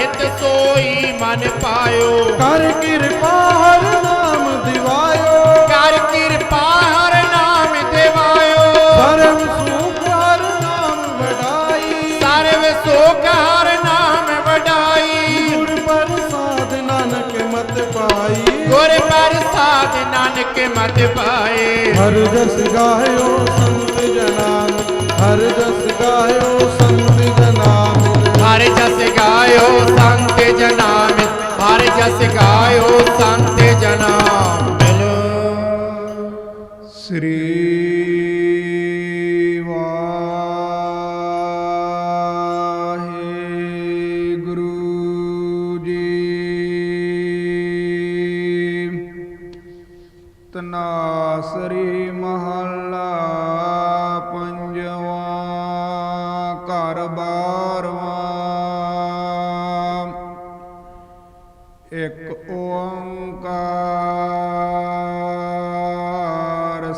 ਹਿਤ ਸੋਈ ਮਨ ਪਾਇਓ। ਕਰ ਕਿਰਪਾ ਹਰ ਨਾਮ ਦਿਵਾਇਓ। ਕਰ ਕਿਰਪਾ ਹਰ ਨਾਮ ਦਿਵਾਇਓ। ਪਰਮ ਸੁਖ ਹਰ ਨਾਮ ਵਡਾਈ। ਸਰਵ ਸੁਖ ਹਰ ਨਾਮ ਵਡਾਈ। ਗੁਰ ਪ੍ਰਸਾਦ ਨਾਨਕ ਮਤ ਪਾਈ। ਗੁਰ ਪ੍ਰਸਾਦ ਨਾਨਕ ਮਤ ਪਾਏ। ਹਰ ਜਸ ਗਾਇਓ ਸੰਤ ਸ੍ਰੀ ਵਾਹਿਗੁਰੂ ਜੀ। ਤਨਾਸਰੀ ਮਹੱਲਾ ਪੰਜਵਾਂ ਘਰ ਬਾਰਵਾਂ। ਇੱਕ ਓੰਕਾਰ।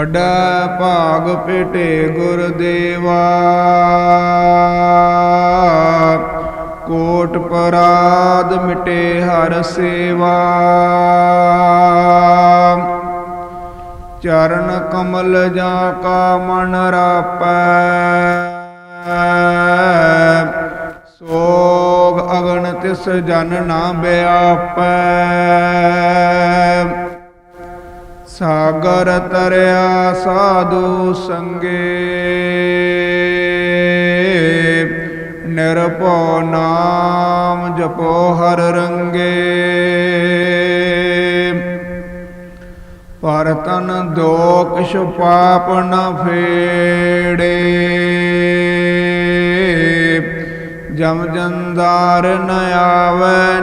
ਵੱਡਾ ਭਾਗ ਪਿਟੇ ਗੁਰਦੇਵਾ। ਕੋਟ ਪਰਾਦ ਮਿਟੇ ਹਰ ਸੇਵਾ। ਚਰਨ ਕਮਲ ਜਾਂ ਕਾ ਮਨ ਰਾਪੈ। ਸੋਗ ਅਗਣ ਤਿਸ ਜਨ ਨਾ ਬਿਆਪੈ। ਸਾਗਰ ਤਰਿਆ ਸਾਧੂ ਸੰਗੇ। ਨਿਰਭਉ ਨਾਮ ਜਪੋ ਹਰ ਰੰਗੇ। ਪਰਤਨ ਤਨ ਦੋਖ ਪਾਪ ਨ ਫੇੜੇ। ਜਮ ਜੰਦਾਰ ਨ ਆਵੈ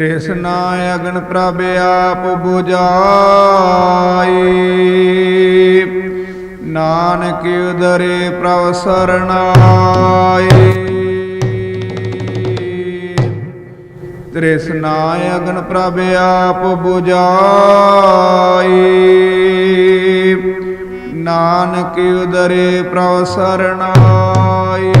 ਨੇੜੇ ਤ੍ਰਿਸ਼ਨਾ ਅਗਨ ਪ੍ਰਭ ਆਪ 부ਜਾਈ ਨਾਨਕ ਉਦਰੇ ਪ੍ਰਭ ਸਰਣਾਈ। ਤ੍ਰਿਸ਼ਨਾ ਅਗਨ ਪ੍ਰਭ ਆਪ 부ਜਾਈ ਨਾਨਕ ਉਦਰੇ ਪ੍ਰਭ ਸਰਣਾਈ।